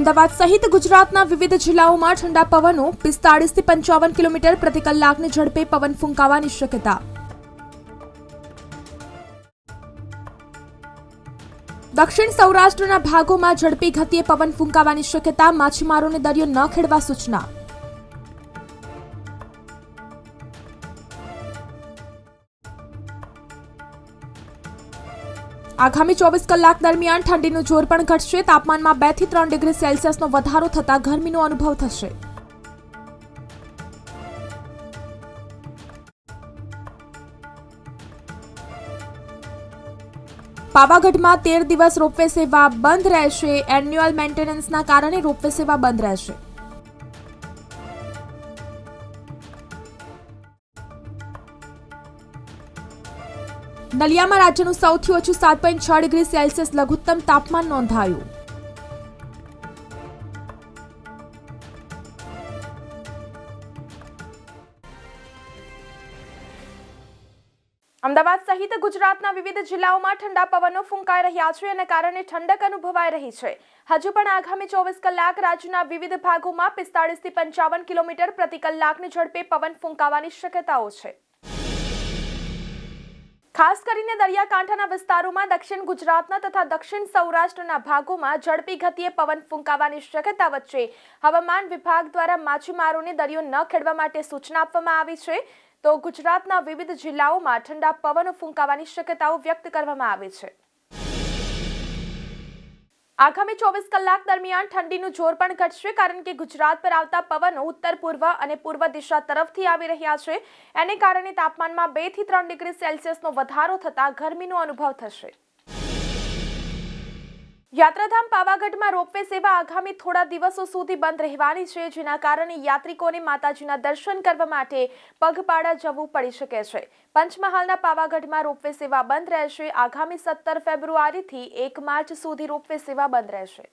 અમદાવાદ સહિત ગુજરાતના વિવિધ જિલ્લાઓમાં ઠંડા પવનો પિસ્તાળીસથી પંચાવન કિલોમીટર પ્રતિ કલાકની ઝડપે પવન ફૂંકાવાની શક્યતા. દક્ષિણ સૌરાષ્ટ્રના ભાગોમાં ઝડપી ગતિએ પવન ફૂંકાવાની શક્યતા, માછીમારોને દરિયો ન ખેડવા સૂચના. આગામી ચોવીસ કલાક દરમિયાન ઠંડીનું જોર પણ ઘટશે. તાપમાનમાં બેથી ત્રણ ડિગ્રી સેલ્સિયસનો વધારો થતાં ગરમીનો અનુભવ થશે. પાવાગઢમાં તેર દિવસ રોપવે સેવા બંધ રહેશે. એન્યુઅલ મેન્ટેનન્સના કારણે રોપવે સેવા બંધ રહેશે. નલિયામાં રાજ્યનું સૌથી ઓછું સાત પોઈન્ટ છ ડિગ્રી સેલ્સિયસ લઘુત્તમ તાપમાન નોંધાયું. અમદાવાદ સહિત ગુજરાતના વિવિધ જિલ્લાઓમાં ઠંડા પવનો ફૂંકાઈ રહ્યા છે અને કારણે ઠંડક અનુભવાઈ રહી છે. હજુ પણ આગામી ચોવીસ કલાક રાજ્યના વિવિધ ભાગોમાં પિસ્તાળીસથી પંચાવન કિલોમીટર પ્રતિ કલાકની ઝડપે પવન ફૂંકાવાની શક્યતાઓ છે. ખાસ કરીને દરિયાકાંઠાના વિસ્તારોમાં દક્ષિણ ગુજરાતના તથા દક્ષિણ સૌરાષ્ટ્રના ભાગોમાં ઝડપી ગતિએ પવન ફૂંકાવાની શક્યતા વચ્ચે હવામાન વિભાગ દ્વારા માછીમારોને દરિયો ન ખેડવા માટે સૂચના આપવામાં આવી છે. તો ગુજરાતના વિવિધ જિલ્લાઓમાં ઠંડા પવનો ફૂંકાવાની શક્યતાઓ વ્યક્ત કરવામાં આવી છે. આગામી ચોવીસ કલાક દરમિયાન ઠંડીનું જોર પણ ઘટશે કારણ કે ગુજરાત પર આવતા પવનો ઉત્તર, પૂર્વ અને પૂર્વ દિશા તરફથી આવી રહ્યા છે. એને કારણે તાપમાનમાં બેથી ત્રણ ડિગ્રી સેલ્સિયસનો વધારો થતા ગરમીનો અનુભવ થશે. યાત્રાધામ પાવાગઢમાં રોપવે સેવા આગામી થોડા દિવસો સુધી બંધ રહેવાની છે, જેના કારણે યાત્રિકોને માતાજીના દર્શન કરવા માટે પગપાળા જવું પડી શકે છે. પંચમહાલના પાવાગઢમાં રોપવે સેવા બંધ રહેશે. આગામી સત્તર ફેબ્રુઆરીથી એક માર્ચ સુધી રોપવે સેવા બંધ રહેશે.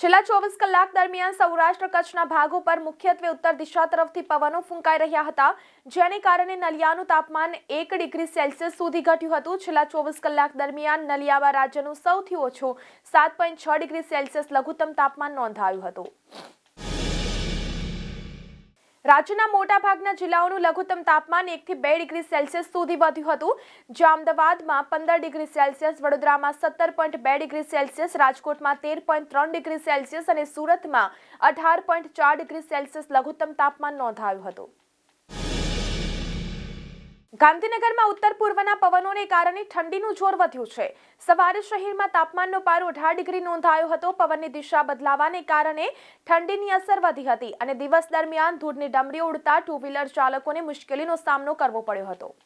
છેલ્લા ચોવીસ કલાક દરમિયાન સૌરાષ્ટ્ર કચ્છના ભાગો પર મુખ્યત્વે ઉત્તર દિશા તરફથી પવનો ફૂંકાઈ રહ્યા હતા, જેને કારણે નલિયાનું તાપમાન એક ડિગ્રી સેલ્સિયસ સુધી ઘટ્યું હતું. છેલ્લા ચોવીસ કલાક દરમિયાન નલિયામાં રાજ્યનું સૌથી ઓછું સાત પોઈન્ટ છ ડિગ્રી સેલ્સિયસ લઘુત્તમ તાપમાન નોંધાયું હતું. રાજ્યના મોટાભાગના જિલ્લાઓનું લઘુત્તમ તાપમાન એકથી બે ડિગ્રી સેલ્સિયસ સુધી વધ્યું હતું. જે અમદાવાદમાં પંદર ડિગ્રી સેલ્સિયસ, વડોદરામાં સત્તર પોઈન્ટ બે ડિગ્રી સેલ્સિયસ, રાજકોટમાં તેર પોઈન્ટ ત્રણ ડિગ્રી સેલ્સિયસ અને સુરતમાં અઢાર પોઈન્ટ ચાર ડિગ્રી સેલ્સિયસ લઘુત્તમ તાપમાન નોંધાયું હતું. ગાંધીનગરમાં ઉત્તર પૂર્વના પવનોને કારણે ઠંડીનું જોર વધ્યું છે. સવારે શહેરમાં તાપમાનનો પારો અઢાર ડિગ્રી નોંધાયો હતો. પવનની દિશા બદલાવાને કારણે ઠંડીની અસર વધી હતી અને દિવસ દરમિયાન ધૂળની ડમરી ઉડતા ટુ વ્હીલર ચાલકોને મુશ્કેલીનો સામનો કરવો પડ્યો હતો.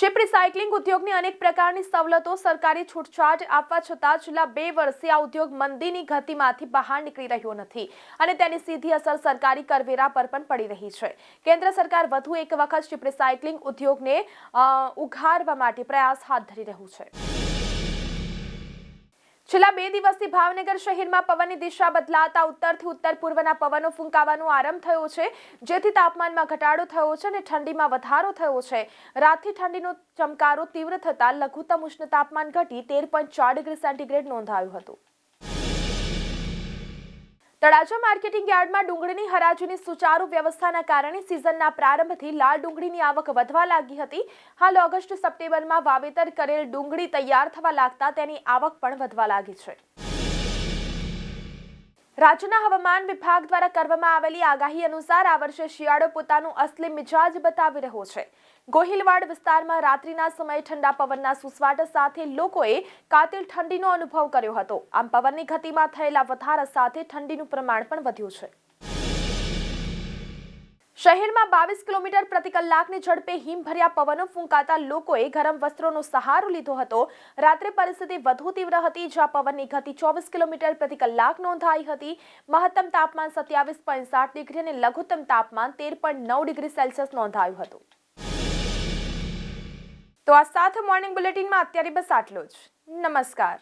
શિપ રિસાયકલિંગ ઉદ્યોગની અનેક પ્રકારની સવલતો સરકારી છૂટછાટ આપવા છતાં છેલ્લા બે વર્ષથી આ ઉદ્યોગ મંદીની ગતિમાંથી બહાર નીકળી રહ્યો નથી અને તેની સીધી અસર સરકારી કરવેરા પર પણ પડી રહી છે. કેન્દ્ર સરકાર વધુ એક વખત શિપ રિસાયકલિંગ ઉદ્યોગને ઉઘાડવા માટે પ્રયાસ હાથ ધરી રહ્યું છે. છેલ્લા બે દિવસથી ભાવનગર શહેરમાં પવનની દિશા બદલાતા ઉત્તરથી ઉત્તર પૂર્વના પવનો ફૂંકાવાનો આરંભ થયો છે. જેથી તાપમાનમાં ઘટાડો થયો છે અને ઠંડીમાં વધારો થયો છે. રાતથી ઠંડીનો ચમકારો તીવ્ર થતાં લઘુત્તમ ઉષ્ણ તાપમાન ઘટી તેર પોઈન્ટ ચાર ડિગ્રી સેન્ટીગ્રેડ નોંધાયું હતું. તળાજા માર્કેટિંગ યાર્ડમાં ડુંગળીની હરાજીની સુચારુ વ્યવસ્થાના કારણે સિઝનના પ્રારંભથી લાલ ડુંગળીની આવક વધવા લાગી હતી. હાલ ઓગસ્ટ સપ્ટેમ્બરમાં વાવેતર કરેલ ડુંગળી તૈયાર થવા લાગતા તેની આવક પણ વધવા લાગી છે. રાજ્યના હવામાન વિભાગ દ્વારા કરવામાં આવેલી આગાહી અનુસાર આ વર્ષે શિયાળો પોતાનું અસલી મિજાજ બતાવી રહ્યો છે. ગોહિલવાડ વિસ્તારમાં રાત્રિના સમયે ઠંડા પવનના સુસવાટ સાથે લોકોએ કાતિલ ઠંડીનો અનુભવ કર્યો હતો. આમ પવનની ગતિમાં થયેલા વધારા સાથે ઠંડીનું પ્રમાણ પણ વધ્યું છે. શહેરમાં બાવીસ કિલોમીટર પ્રતિ કલાકની ઝડપે હિમભર્યા પવનો ફૂંકાતા લોકોએ ગરમ વસ્ત્રોનો સહારો લીધો હતો. રાત્રે પરિસ્થિતિ વધુ તીવ્ર હતી, જ્યાં પવનની ગતિ ચોવીસ કિલોમીટર પ્રતિ કલાક નોંધાઈ હતી. મહત્તમ તાપમાન સત્યાવીસ પોઈન્ટ સાત ડિગ્રી અને લઘુત્તમ તાપમાન તેર પોઈન્ટ નવ ડિગ્રી સેલ્સિયસ નોંધાયું હતું. તો આ સાથે મોર્નિંગ બુલેટિનમાં અત્યારે બસ આટલું જ. નમસ્કાર.